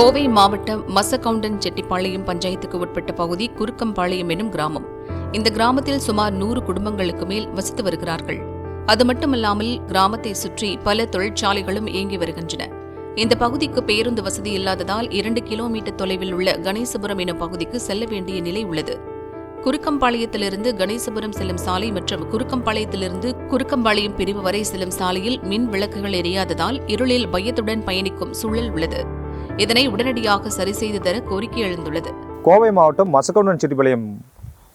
கோவை மாவட்டம் மசகவுண்டன் செட்டிப்பாளையம் பஞ்சாயத்துக்கு உட்பட்ட பகுதி குறுக்கம்பாளையம் எனும் கிராமம். இந்த கிராமத்தில் சுமார் நூறு குடும்பங்களுக்கு மேல் வசித்து வருகிறார்கள். அது மட்டுமல்லாமல் கிராமத்தை சுற்றி பல தொழிற்சாலைகளும் இயங்கி வருகின்றன. இந்த பகுதிக்கு பேருந்து வசதி இல்லாததால் இரண்டு கிலோமீட்டர் தொலைவில் உள்ள கணேசபுரம் எனும் பகுதிக்கு செல்ல வேண்டிய நிலை உள்ளது. குறுக்கம்பாளையத்திலிருந்து கணேசபுரம் செல்லும் சாலை மற்றும் குறுக்கம்பாளையத்திலிருந்து குறுக்கம்பாளையம் பிரிவு வரை செல்லும் சாலையில் மின் விளக்குகள் எரியாததால் இருளில் பயத்துடன் பயணிக்கும் சூழல் உள்ளது. இதனை உடனடியாக சரி செய்து தர கோரிக்கை எழுந்துள்ளது. கோவை மாவட்டம் மசக்கவுண்டன் செட்டிப்பாளையம்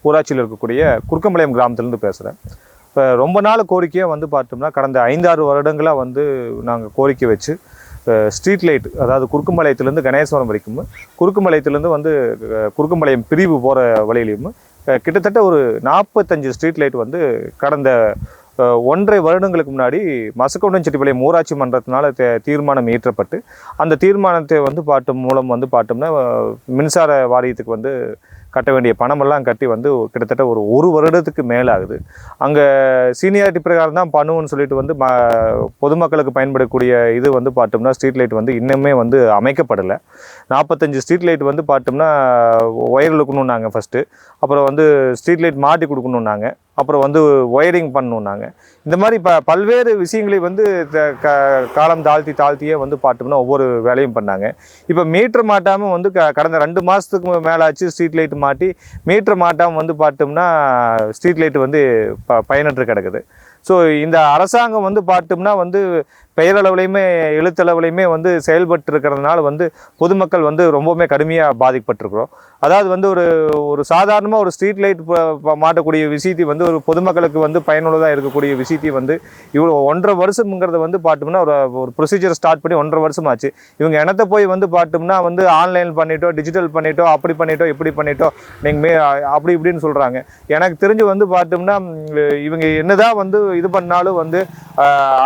ஊராட்சியில் இருக்கக்கூடிய குறுக்கம்பாளையம் கிராமத்திலேருந்து பேசுகிறேன் இப்போ ரொம்ப நாள் கோரிக்கையாக வந்து பார்த்தோம்னா கடந்த ஐந்தாறு வருடங்களாக வந்து நாங்கள் கோரிக்கை வச்சு ஸ்ட்ரீட் லைட் அதாவது குறுக்கம்பாளையத்துலேருந்து கணேஸ்வரம் வரைக்கும் குறுக்கம்பாளையத்துலேருந்து வந்து அஹ், குறுக்கம்பாளையம் பிரிவு போகிற வழியிலையும் கிட்டத்தட்ட ஒரு நாற்பத்தஞ்சு ஸ்ட்ரீட் லைட் வந்து கடந்த ஒன்றரை வருடங்களுக்கு முன்னாடி மசக்கவுண்டன்செட்டிப்பாளையம் ஊராட்சி மன்றத்தினால் தே- தீர்மானம் இயற்றப்பட்டு அந்த தீர்மானத்தை வந்து பாட்டு மூலம் வந்து பார்த்தோம்னா மின்சார வாரியத்துக்கு வந்து கட்ட வேண்டிய பணமெல்லாம் கட்டி வந்து கிட்டத்தட்ட ஒரு ஒரு வருடத்துக்கு மேலே ஆகுது. அங்கே சீனியாரிட்டி பிரகாரம் தான் பண்ணுவோம்னு சொல்லிட்டு வந்து ம பொதுமக்களுக்கு பயன்படக்கூடிய இது வந்து பார்த்தோம்னா ஸ்ட்ரீட் லைட் வந்து இன்னுமே வந்து அமைக்கப்படலை. நாற்பத்தஞ்சு ஸ்ட்ரீட் லைட் வந்து பார்த்தோம்னா ஒயர் இழுக்கணுன்னாங்க ஃபஸ்ட்டு அப்புறம் வந்து ஸ்ட்ரீட் லைட் மாட்டி கொடுக்கணுன்னாங்க அப்புறம் வந்து ஒயரிங் பண்ணணுன்னாங்க இந்த மாதிரி இப்போ பல்வேறு விஷயங்களை வந்து த- க காலம் தாழ்த்தி தாழ்த்தியே வந்து பார்த்தோம்னா ஒவ்வொரு வேலையும் பண்ணாங்க. இப்போ மீட்டர் மாட்டாமல் வந்து க கடந்த ரெண்டு மாதத்துக்கு மேலே ஆச்சு ஸ்ட்ரீட் லைட் மாட்டி மீட்டர் மாட்டாமல் வந்து பார்த்தோம்னா ஸ்ட்ரீட் லைட் வந்து ப பயனற்று கிடக்குது. ஸோ இந்த அரசாங்கம் வந்து பார்த்தோம்னா வந்து பெயரளவுலையுமே எழுத்தளவுலையுமே வந்து செயல்பட்டு இருக்கிறதுனால வந்து பொதுமக்கள் வந்து ரொம்பவுமே கடுமையாக பாதிக்கப்பட்டிருக்கிறோம். அதாவது வந்து ஒரு ஒரு சாதாரணமாக ஒரு ஸ்ட்ரீட் லைட் மாட்டக்கூடிய விஷயத்தை வந்து ஒரு பொதுமக்களுக்கு வந்து பயனுள்ளதாக இருக்கக்கூடிய விஷயத்தை வந்து இவ்வளோ ஒன்றரை வருஷம்ங்கிறத வந்து பார்த்தோம்னா ஒரு ஒரு ப்ரொசீஜர் ஸ்டார்ட் பண்ணி ஒன்றரை வருஷம் ஆச்சு. இவங்க இனத்தை போய் வந்து பார்த்தோம்னா வந்து ஆன்லைன் பண்ணிட்டோ டிஜிட்டல் பண்ணிட்டோ அப்படி பண்ணிட்டோ இப்படி பண்ணிட்டோ நீங்கள் மே அப்படி இப்படின்னு சொல்கிறாங்க எனக்கு தெரிஞ்சு வந்து பார்த்தோம்னா இவங்க என்னதான் வந்து இது பண்ணாலும் வந்து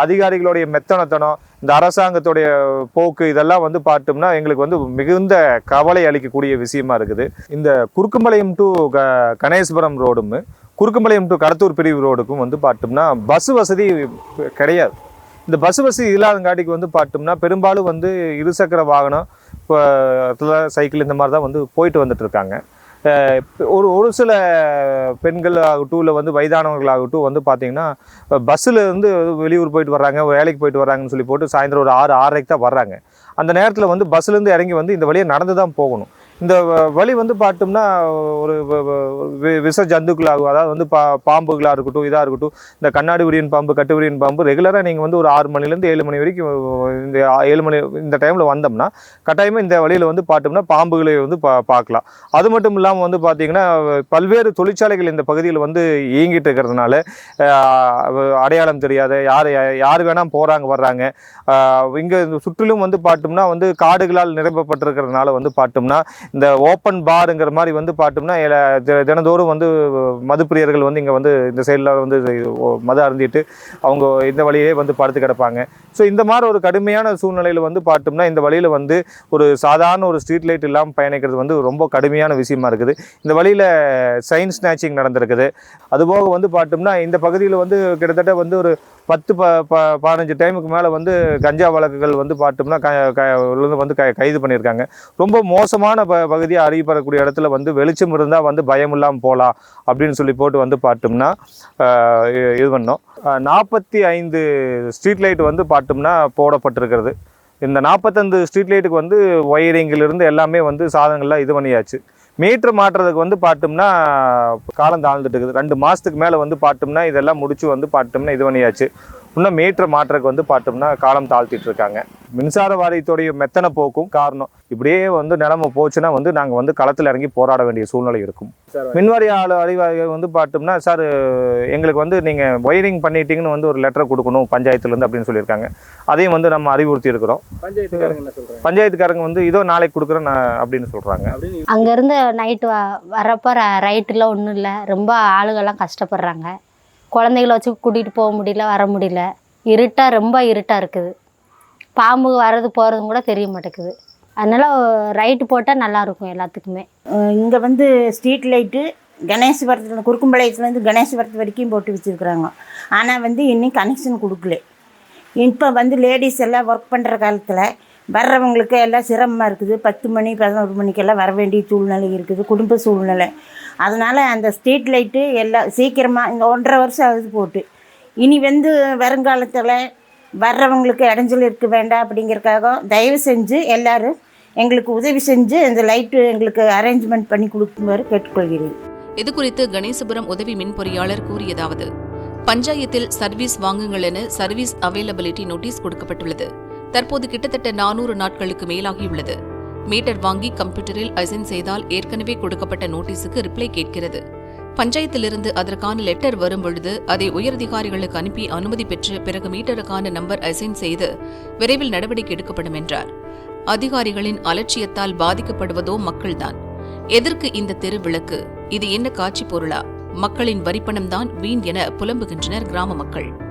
அதிகாரிகளுடைய மெத்தனை மெத்தனத்தனம் இந்த அரசாங்கத்துடைய போக்கு இதெல்லாம் வந்து பார்த்தோம்னா எங்களுக்கு வந்து மிகுந்த கவலை அளிக்கக்கூடிய விஷயமா இருக்குது. இந்த குறுக்குமலையம் டு க கணேஸ்வரம் ரோடும் குறுக்குமலையம் டு கடத்தூர் பிரிவு ரோடுக்கும் வந்து பார்த்தோம்னா பஸ் வசதி கிடையாது. இந்த பஸ் வசதி இல்லாதங்காட்டிக்கு வந்து பார்த்தோம்னா பெரும்பாலும் வந்து இருசக்கர வாகனம் இப்போ சைக்கிள் இந்த மாதிரி தான் வந்து போயிட்டு வந்துட்டு இருக்காங்க. ஒரு ஒரு சில பெண்கள் ஆகட்டும் இல்லை வந்து வயதானவர்களாகட்டும் வந்து பார்த்திங்கன்னா பஸ்ஸில் இருந்து வெளியூர் போயிட்டு வர்றாங்க வேலைக்கு போயிட்டு வர்றாங்கன்னு சொல்லி போட்டு சாயந்தரம் ஒரு ஆறு ஆறரைக்கு தான் வர்றாங்க. அந்த நேரத்தில் வந்து பஸ்ஸுலேருந்து இறங்கி வந்து இந்த வழியை நடந்து தான் போகணும். இந்த வலி வழி வந்து பார்த்தோம்னா ஒரு வி- விஷ ஜந்துக்களாகும். அதாவது வந்து பா பாம்புகளாக இருக்கட்டும் இதாக இருக்கட்டும். இந்த கண்ணாடி உரியன் பாம்பு கட்டு உரியன் பாம்பு ரெகுலராக நீங்கள் வந்து ஒரு ஆறு மணிலேருந்து ஏழு மணி வரைக்கும் இந்த ஏழு மணி இந்த டைமில் வந்தோம்னா கட்டாயமாக இந்த வழியில் வந்து பார்த்தோம்னா பாம்புகளை வந்து பா பார்க்கலாம். அது மட்டும் இல்லாமல் வந்து பார்த்தீங்கன்னா பல்வேறு தொழிற்சாலைகள் இந்த பகுதியில் வந்து இயங்கிட்டு இருக்கிறதுனால அடையாளம் தெரியாத யார் யார் வேணால் போகிறாங்க வர்றாங்க. இங்கே சுற்றிலும் வந்து பார்த்தோம்னா வந்து காடுகளால் நிரப்பப்பட்டிருக்கிறதுனால வந்து பார்த்தோம்னா இந்த ஓப்பன் பாருங்கிற மாதிரி வந்து பார்த்தோம்னா தினந்தோறும் வந்து மதுப்பிரியர்கள் வந்து இங்கே வந்து இந்த சைடில் வந்து மது அருந்திட்டு அவங்க இந்த வழியே வந்து படுத்து கிடப்பாங்க. ஸோ இந்த மாதிரி ஒரு கடுமையான சூழ்நிலையில் வந்து பார்த்தோம்னா இந்த வழியில் வந்து ஒரு சாதாரண ஒரு ஸ்ட்ரீட் லைட் இல்லாமல் பயணிக்கிறது வந்து ரொம்ப கடுமையான விஷயமா இருக்குது. இந்த வழியில் சைன் ஸ்நாச்சிங் நடந்திருக்குது. அதுபோக வந்து பார்த்தோம்னா இந்த பகுதியில் வந்து கிட்டத்தட்ட வந்து ஒரு பத்து ப ப பதினஞ்சு டைமுக்கு மேலே வந்து கஞ்சா வழக்குகள் வந்து பார்த்தோம்னா க க வந்து க கைது பண்ணியிருக்காங்க. ரொம்ப மோசமான ப பகுதியாக அறியப்படக்கூடிய இடத்துல வந்து வெளிச்சம் இருந்தால் வந்து பயம் இல்லாமல் போகலாம் அப்படின்னு சொல்லி போட்டு வந்து பார்த்தோம்னா இது பண்ணோம். நாற்பத்தி ஐந்து ஸ்ட்ரீட் லைட் வந்து பார்த்தோம்னா போடப்பட்டிருக்கிறது. இந்த நாற்பத்தஞ்சு ஸ்ட்ரீட் லைட்டுக்கு வந்து ஒயரிங்கிலிருந்து எல்லாமே வந்து சாதனங்கள்லாம் இது பண்ணியாச்சு. மீட்ரு மாற்றுறதுக்கு வந்து பார்த்தோம்னா காலம் தாழ்ந்துட்டு இருக்குது. ரெண்டு மாதத்துக்கு மேலே வந்து பார்த்தோம்னா இதெல்லாம் முடிச்சு வந்து பார்த்தோம்னா இது பண்ணியாச்சு. இன்னும் மீட்ரு மாற்றுறதுக்கு வந்து பார்த்தோம்னா காலம் தாழ்த்திட்டு இருக்காங்க மின்சார வாரியத்துடைய மெத்தனை போக்கும் காரணம். இப்படியே வந்து நிலைமை போச்சுன்னா வந்து நாங்கள் வந்து களத்தில் இறங்கி போராட வேண்டிய சூழ்நிலை இருக்கும். மின்வாரிய ஆளு அறிவாக வந்து பார்த்தோம்னா சார் எங்களுக்கு வந்து நீங்கள் ஒயரிங் பண்ணிட்டீங்கன்னு வந்து ஒரு லெட்டர் கொடுக்கணும் பஞ்சாயத்துலேருந்து அப்படின்னு சொல்லியிருக்காங்க. அதையும் வந்து நம்ம அறிவுறுத்தி இருக்கிறோம். பஞ்சாயத்துக்காரங்க என்ன சொல்றாங்க? பஞ்சாயத்துக்காரங்க வந்து இதோ நாளைக்கு கொடுக்குறேன் நான் அப்படின்னு சொல்கிறாங்க அங்கேருந்து நைட்டு வ வரப்போ ரைட்டில் ஒன்றும் இல்லை. ரொம்ப ஆளுகள்லாம் கஷ்டப்படுறாங்க. குழந்தைகள வச்சு கூட்டிகிட்டு போக முடியல வர முடியல. இருட்டாக ரொம்ப இருட்டாக இருக்குது. பாம்பு வர்றது போகிறதும் கூட தெரிய மாட்டேங்குது. அதனால் ரைட்டு போட்டால் நல்லாயிருக்கும் எல்லாத்துக்குமே. இங்கே வந்து ஸ்ட்ரீட் லைட்டு கணேசபுரத்தில் குறுக்கும்பாளையத்துலேருந்து கணேசபுரத்து வரைக்கும் போட்டு வச்சுருக்குறாங்க. ஆனால் வந்து இன்னும் கனெக்ஷன் கொடுக்கல. இப்போ வந்து லேடிஸ் எல்லாம் ஒர்க் பண்ணுற காலத்தில் வர்றவங்களுக்கு எல்லாம் சிரமமாக இருக்குது. பத்து மணி பதினோரு மணிக்கெல்லாம் வர வேண்டிய சூழ்நிலை இருக்குது. குடும்ப சூழ்நிலை. அதனால் அந்த ஸ்ட்ரீட் லைட்டு எல்லாம் சீக்கிரமாக இந்த ஒன்றரை வருஷம் ஆகுது போட்டு. இனி வந்து வருங்காலத்தில் வர்றவங்களுக்கு இடைஞ்சல் இருக்க வேண்டாம் அப்படிங்கிறக்காக தயவு செஞ்சு எல்லாரும் எங்களுக்கு உதவி செஞ்சு இந்த லைட்டு எங்களுக்கு அரேஞ்ச்மெண்ட் பண்ணி கொடுக்குமாறு கேட்டுக்கொள்கிறேன். இது குறித்து கணேசபுரம் உதவி மின் பொறியாளர் கூறியதாவது பஞ்சாயத்தில் சர்வீஸ் வாங்குங்கள் என சர்வீஸ் அவைலபிலிட்டி நோட்டீஸ் கொடுக்கப்பட்டுள்ளது. தற்போது கிட்டத்தட்ட நானூறு நாட்களுக்கு மேலாகியுள்ளது. மீட்டர் வாங்கி கம்ப்யூட்டரில் அசைன் செய்தால் ஏற்கனவே கொடுக்கப்பட்ட நோட்டீஸுக்கு ரிப்ளை கேட்கிறது. பஞ்சாயத்திலிருந்து அதற்கான லெட்டர் வரும் பொழுது அதை உயரதிகாரிகளுக்கு அனுப்பி அனுமதி பெற்று பிறகு மீட்டருக்கான நம்பர் அசைன் செய்து விரைவில் நடவடிக்கை எடுக்கப்படும் என்றார். அதிகாரிகளின் அலட்சியத்தால் பாதிக்கப்படுவதோ மக்கள்தான். எதற்கு இந்த தெருவிளக்கு இது என்ன காட்சி பொருளா? மக்களின் வரிப்பணம்தான் வீண் என புலம்புகின்றனர் கிராம மக்கள்.